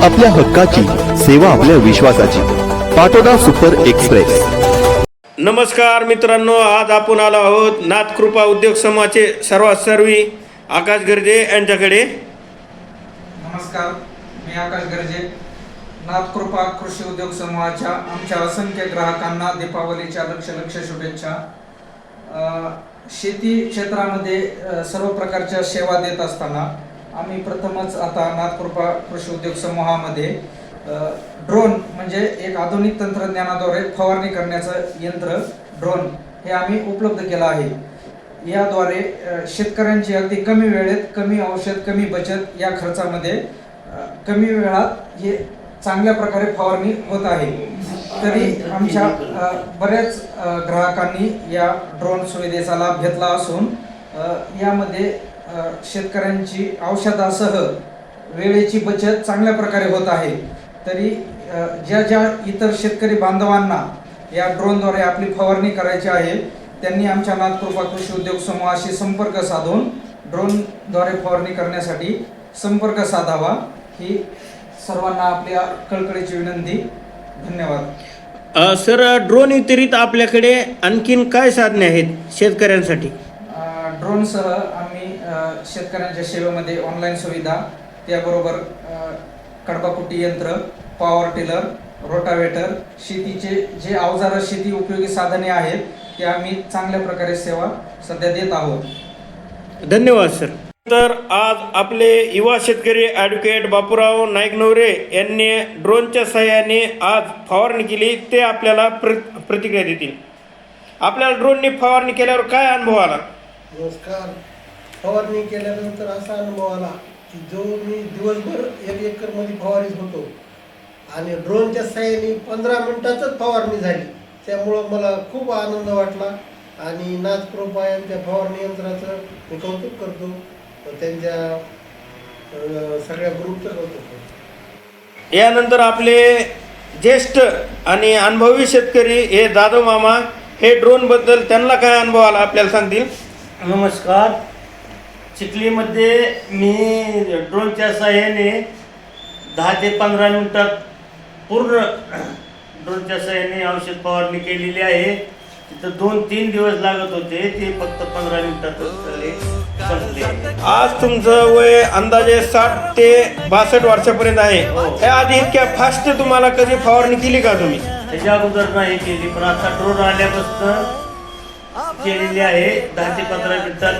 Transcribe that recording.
आपल्या हक्काची सेवा आपल्या विश्वासाची. Patoda super express. नमस्कार मित्रांनो आज आपण आलो आहोत नाथकृपा उद्योग समूहाचे सर्वात सर्वी आकाश गर्जे यांच्याकडे. नमस्कार मी आकाश गर्जे. नाथकृपा कृषी उद्योग समूहाच्या आमच्या असंख्य ग्राहकांना दीपावलीच्या लक्ष लक्ष शुभेच्छा. अ, शेती क्षेत्रामध्ये सर्व प्रकारच्या सेवा देत असताना आम्ही प्रथमच आता नाथकृपा कृषी उद्योग समूहामध्ये ड्रोन म्हणजे एक आधुनिक तंत्रज्ञानाद्वारे फवारणी करण्याचं यंत्र ड्रोन हे आम्ही उपलब्ध केलं आहे. याद्वारे शेतकऱ्यांची अगदी कमी वेळेत कमी औषध कमी बचत या खर्चामध्ये कमी वेळात हे चांगल्या प्रकारे फवारणी होत आहे. तरी आमच्या बऱ्याच ग्राहकांनी या ड्रोन सुविधेचा लाभ घेतला असून यामध्ये शेतकऱ्यांची औषधासह वेळेची बचत चांगल्या प्रकारे होत आहे. तरी ज्या ज्या इतर शेतकरी बांधवांना या ड्रोनद्वारे आपली फवारणी करायची आहे त्यांनी आमच्या नाथकृपा कृषी उद्योग समूहाशी संपर्क साधून ड्रोनद्वारे फवारणी करण्यासाठी संपर्क साधावा. ही सर्वांना आपल्या कळकळीची विनंती. धन्यवाद. सर ड्रोन व्यतिरिक्त आपल्याकडे आणखीन काय साधने आहेत शेतकऱ्यांसाठी? ड्रोनसह शेतकऱ्यांच्या सेवेमध्ये ऑनलाईन सुविधा त्याबरोबर कडबाकुटी यंत्र पॉवर टिलर रोटावेटर शेतीचे जे अवजार शेती उपयोगी साधने आहेत ते आम्ही चांगल्या प्रकारे सेवा सध्या देत आहोत. धन्यवाद सर तर आज आपले युवा शेतकरी ॲडव्होकेट बापूराव नाईक नवरे यांनी ड्रोनच्या सहाय्याने आज फवारणी केली ते आपल्याला प्र प्रतिक्रिया देतील. आपल्याला ड्रोनने फवारणी केल्यावर काय अनुभव आला? नमस्कार. फवारणी केल्यानंतर असा अनुभव आला की जो मी दिवसभर एक एकरमध्ये फवारीत होतो आणि ड्रोनच्या साह्याने पंधरा मिनिटातच फवारणी झाली त्यामुळं मला खूप आनंद वाटला आणि नाचकृपा यांच्या फवारणी यंत्राचं मी कौतुक करतो. व त्यांच्या सगळ्या ग्रुपचं कौतुक करतो. यानंतर आपले ज्येष्ठ आणि अनुभवी शेतकरी हे जाधव मामा हे ड्रोनबद्दल त्यांना काय अनुभव आला आपल्याला सांगतील? नमस्कार. चिखलीमध्ये मी ड्रोनच्या साह्याने दहा ते पंधरा मिनिटात पूर्ण ड्रोनच्या साह्याने औषध फवारणी केलेली आहे. तिथं दोन तीन दिवस लागत होते. ते फक्त पंधरा संपले. आज तुमचं वय अंदाजे साठ ते बासष्ट वर्षापर्यंत आहे. या आधी इतक्या फास्ट तुम्हाला कधी फवारणी केली का तुम्ही? त्याच्या अगोदर नाही केली पण आता ड्रोन आल्यापासून केलेली आहे. दहा ते पंधरा मिनिटात.